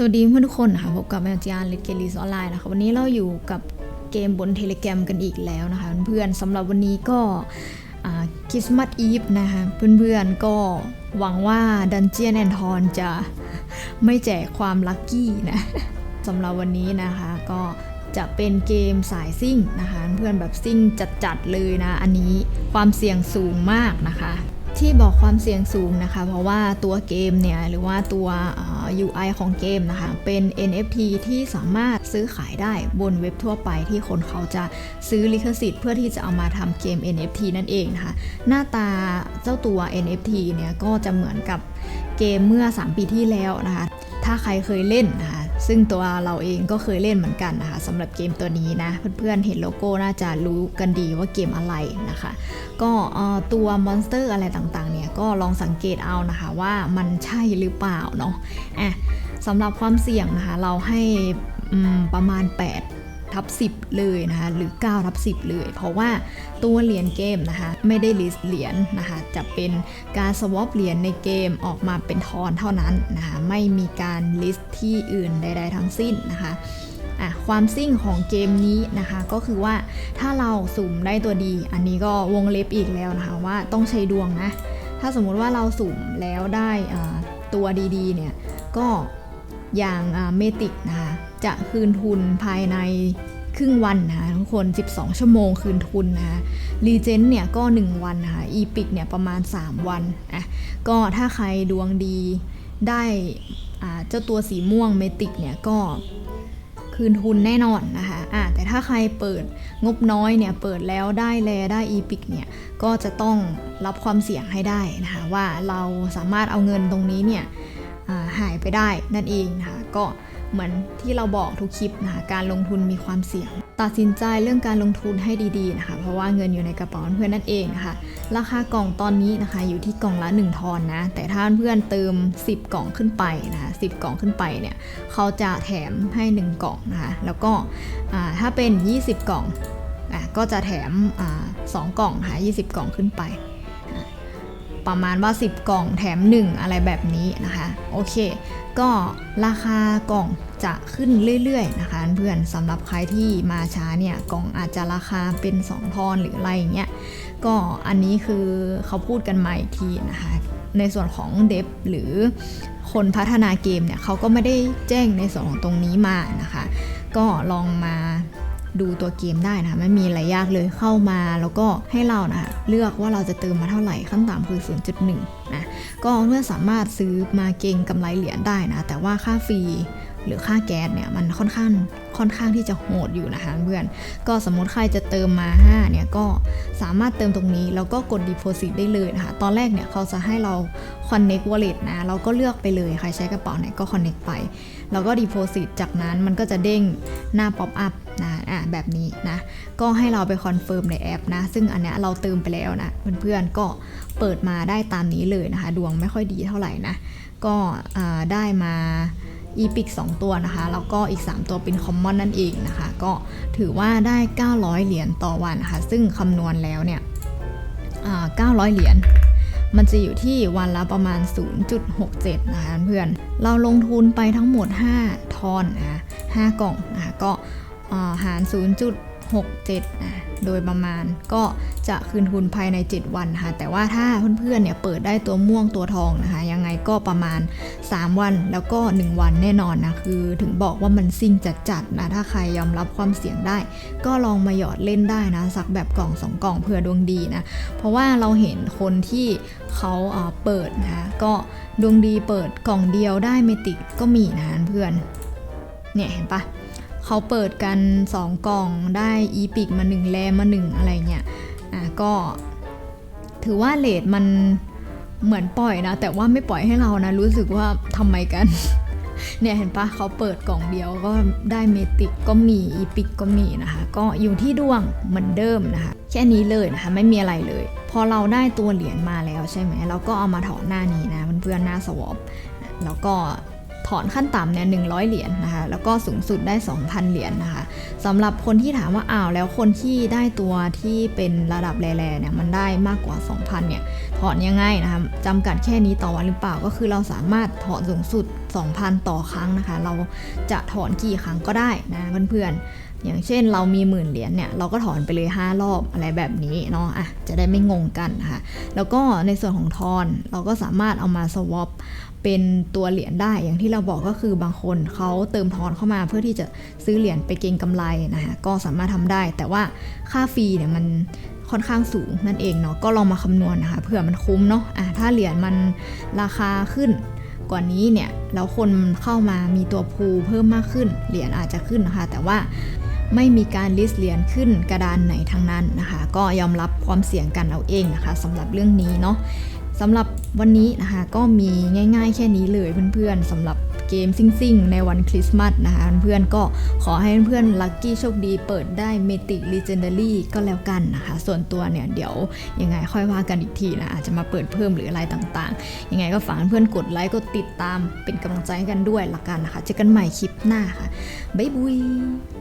สวัสดีเพื่อนทุกคนนะคะพบกับแมวจีอาร์เลดเกลีสออนไลน์นะคะวันนี้เราอยู่กับเกมบนเทเลแกรมกันอีกแล้วนะคะเพื่อนๆสำหรับวันนี้ก็คริสต์มาสอีฟนะคะเพื่อนๆก็หวังว่าดันเจียนแอนทอนจะไม่แจกความลัคกี้นะสำหรับวันนี้นะคะก็จะเป็นเกมสายซิ่งนะคะเพื่อนแบบซิ่งจัดๆเลยนะอันนี้ความเสี่ยงสูงมากนะคะ ที่บอกความเสี่ยงสูงนะคะ เพราะว่าตัวเกมเนี่ยหรือว่าตัว UI ของเกมนะคะ เป็น NFT ที่สามารถซื้อขายได้บนเว็บทั่วไปที่คนเขาจะซื้อลิขสิทธิ์เพื่อที่จะเอามาทำเกม NFT นั่นเองนะคะ หน้าตาเจ้าตัว NFT เนี่ยก็จะเหมือนกับเกมเมื่อ 3 ปีที่แล้วนะคะ ถ้าใครเคยเล่นนะคะ ซึ่งตัวเราเองก็เคยเล่นเหมือนกันนะคะสำหรับเกมตัวนี้นะเพื่อนๆเห็นโลโก้น่าจะรู้กันดีว่าเกมอะไรนะคะ ก็ตัวมอนสเตอร์อะไรต่างๆเนี่ยก็ลองสังเกตเอานะคะว่ามันใช่หรือเปล่าเนาะอะสำหรับความเสี่ยงนะคะเราให้ประมาณ 8 ทับ10 เลยนะคะหรือ9ทับ10 เลย เพราะว่าตัวเหรียญเกมนะคะไม่ได้ลิสต์เหรียญนะคะจะเป็นการสวอปเหรียญในเกมออกมาเป็นทอนเท่านั้นนะคะไม่มีการลิสต์ที่อื่นใด ๆ ทั้งสิ้นนะคะอะความซิ่งของเกมนี้นะคะก็คือว่าถ้าเราสุ่มได้ตัวดี อันนี้ก็วงเล็บอีกแล้วนะคะว่าต้องใช้ดวงนะ ถ้าสมมุติว่าเราสุ่มแล้วได้ตัวดีๆเนี่ยก็ อย่างเมติกนะคะจะคืนทุนภายในครึ่งวันนะคะทุกคน 12 ชั่วโมงคืนทุนนะคะรีเจนเนี่ยก็ 1 วันนะคะอีพิกเนี่ยประมาณ 3 วันอะก็ถ้าใครดวงดีได้อ่าเจ้าตัวสีม่วงเมติกเนี่ยก็คืนทุนแน่นอนนะคะอะแต่ถ้าใครเปิดงบน้อยเนี่ยเปิดแล้วได้แลได้อีพิกเนี่ยก็จะต้องรับความเสี่ยงให้ได้นะคะว่าเราสามารถเอาเงินตรงนี้เนี่ย หายไปได้นั่นเองนะคะก็เหมือนที่เราบอกทุกคลิปนะคะการลงทุนมีความเสี่ยง ตัดสินใจเรื่องการลงทุนให้ดีๆนะคะ เพราะว่าเงินอยู่ในกระเป๋าเพื่อนนั่นเองนะคะ ราคากล่องตอนนี้นะคะ อยู่ที่กล่องละ 1 ทอนนะ แต่ถ้าเพื่อนเติม 10 กล่องขึ้นไปนะคะ10กล่องขึ้นไปเนี่ยเขาจะแถมให้ 1 กล่องนะคะแล้วก็ถ้าเป็น 20 กล่องอก็จะแถมอ่าสองกล่องค่ะ20 กล่องขึ้นไป ประมาณว่า 10 กล่องแถม 1 อะไรแบบนี้นะคะ โอเค ก็ราคากล่องจะขึ้นเรื่อยๆนะคะเพื่อนสำหรับใครที่มาช้าเนี่ยกล่องอาจจะราคาเป็น 2 ทอนหรืออะไรอย่างเงี้ยก็อันนี้คือเขาพูดกันมาอีกทีนะคะในส่วนของเดฟหรือคนพัฒนาเกมเนี่ยเขาก็ไม่ได้แจ้งในส่วนของตรงนี้มานะคะ ก็ลองมา ดูตัวเกมได้นะไม่มีอะไรยากเลยเข้ามาแล้วก็ให้เรานะเลือกว่าเราจะเติมมาเท่าไหร่ขั้นต่ำคือ 0.1นะก็เพื่อนสามารถซื้อมาเก็งกำไรเหรียญได้นะ แต่ว่าค่าฟรี หรือค่าแก๊สเนี่ยมันค่อนข้างค่อนข้างที่จะโหดอยู่นะคะเพื่อน ก็สมมติใครจะเติมมา 5 เนี่ยก็สามารถเติมตรงนี้ แล้วก็กด deposit ได้เลยนะคะ ตอนแรกเนี่ยเขาจะให้เรา connect wallet นะ เราก็เลือกไปเลย ใครใช้กระเป๋าไหนก็ connect ไป แล้วก็ deposit จากนั้นมันก็จะเด้งหน้า pop up นะอะแบบนี้นะ ก็ให้เราไปคอนเฟิร์มในแอปนะ ซึ่งอันเนี้ยเราเติมไปแล้วนะ เพื่อนๆก็เปิดมาได้ตามนี้เลยนะคะ ดวงไม่ค่อยดีเท่าไหร่นะ ก็ได้มา อีพิก2ตัวนะคะ แล้วก็อีก 3 ตัวเป็นคอมมอนนั่นเองนะคะ ก็ถือว่าได้ 900 เหรียญต่อวันนะคะ ซึ่งคำนวณแล้วเนี่ยอ่า900 เหรียญมันจะอยู่ที่วันละประมาณ 0.67 นะคะเพื่อน เราลงทุนไปทั้งหมด 5 ทอนนะ5กล่องนะคะก็อ่าหาร 6-7นะโดยประมาณก็จะคืนทุนภายใน 7 วันนะคะแต่ว่าถ้าเพื่อนๆเนี่ยเปิดได้ตัวม่วงตัวทองนะคะ ยังไงก็ประมาณ 3 วันแล้วก็ 1 วันแน่นอนนะ คือถึงบอกว่ามันซิ่งจัดๆนะ ถ้าใครยอมรับความเสี่ยงได้ ก็ลองมาหยอดเล่นได้นะ สักแบบกล่อง 2 กล่องเผื่อดวงดีนะ เพราะว่าเราเห็นคนที่เขาเอ่อเปิดนะคะก็ดวงดีเปิดกล่องเดียวได้เมติกก็มีนะเพื่อนเนี่ยเห็นปะ เขาเปิดกัน 2 กล่องได้อีพิกมา 1 แรมมา 1 อะไรเงี้ยอะก็ถือว่าเลทมันเหมือนปล่อยนะ แต่ว่าไม่ปล่อยให้เรานะ รู้สึกว่าทำไมกัน เนี่ยเห็นปะเขาเปิดกล่องเดียวก็ได้เมติกก็มีอีพิกก็มีนะคะ ก็อยู่ที่ดวงเหมือนเดิมนะคะ แค่นี้เลยนะคะ ไม่มีอะไรเลย พอเราได้ตัวเหรียญมาแล้วใช่ไหมเราก็เอามาถอนหน้านี้นะเพื่อนๆหน้าสวอปแล้วก็ ถอนขั้นต่ำเนี่ย100เหรียญนะคะแล้วก็สูงสุดได้ 2,000 เหรียญนะคะสำหรับคนที่ถามว่าอ้าวแล้วคนที่ได้ตัวที่เป็นระดับแร่ๆเนี่ยมันได้มากกว่า 2,000เนี่ยถอนยังไงนะคะจำกัดแค่นี้ต่อวันหรือเปล่าก็คือเราสามารถถอนสูงสุด 2,000 ต่อครั้งนะคะ เราจะถอนกี่ครั้งก็ได้นะเพื่อนๆ อย่างเช่นเรามีหมื่นเหรียญเนี่ยเราก็ถอนไปเลย 5 รอบอะไรแบบนี้เนาะอะจะได้ไม่งงกันนะคะแล้วก็ในส่วนของทอนเราก็สามารถเอามาสวอปเป็นตัวเหรียญได้อย่างที่เราบอกก็คือบางคนเขาเติมทอนเข้ามาเพื่อที่จะซื้อเหรียญไปเก็งกำไรนะคะก็สามารถทำได้ แต่ว่าค่าฟรีเนี่ยมันค่อนข้างสูงนั่นเองเนาะก็ลองมาคำนวณนะคะเผื่อมันคุ้มเนาะอะถ้าเหรียญมันราคาขึ้นกว่านี้เนี่ยแล้วคนเข้ามามีตัวพูเพิ่มมากขึ้น เหรียญอาจจะขึ้นนะคะ แต่ว่า ไม่มีการลิสต์เหรียญขึ้นกระดานไหนทั้งนั้นนะคะ ก็ยอมรับความเสี่ยงกันเอาเองนะคะสำหรับเรื่องนี้เนาะสำหรับวันนี้นะคะก็มีง่ายๆแค่นี้เลยเพื่อนๆสำหรับเกมซิ่งๆ ในวันคริสต์มาสนะคะเพื่อนๆก็ขอให้เพื่อนๆลัคกี้โชคดีเปิดได้เมติก e ีเจนดารี่ก็แล้วกันนะคะ ส่วนตัวเนี่ยเดี๋ยวยังไงค่อยว่ากันอีกทีนะอาจจะมาเปิดเพิ่มหรืออะไรต่างๆ ยังไงก็ฝากเพื่อนๆกดไลค์กดติดตามเป็นกำลังใจให้กันด้วยละกันนะคะเจอกันใหม่คลิปหน้าค่ะบ๊ายบาย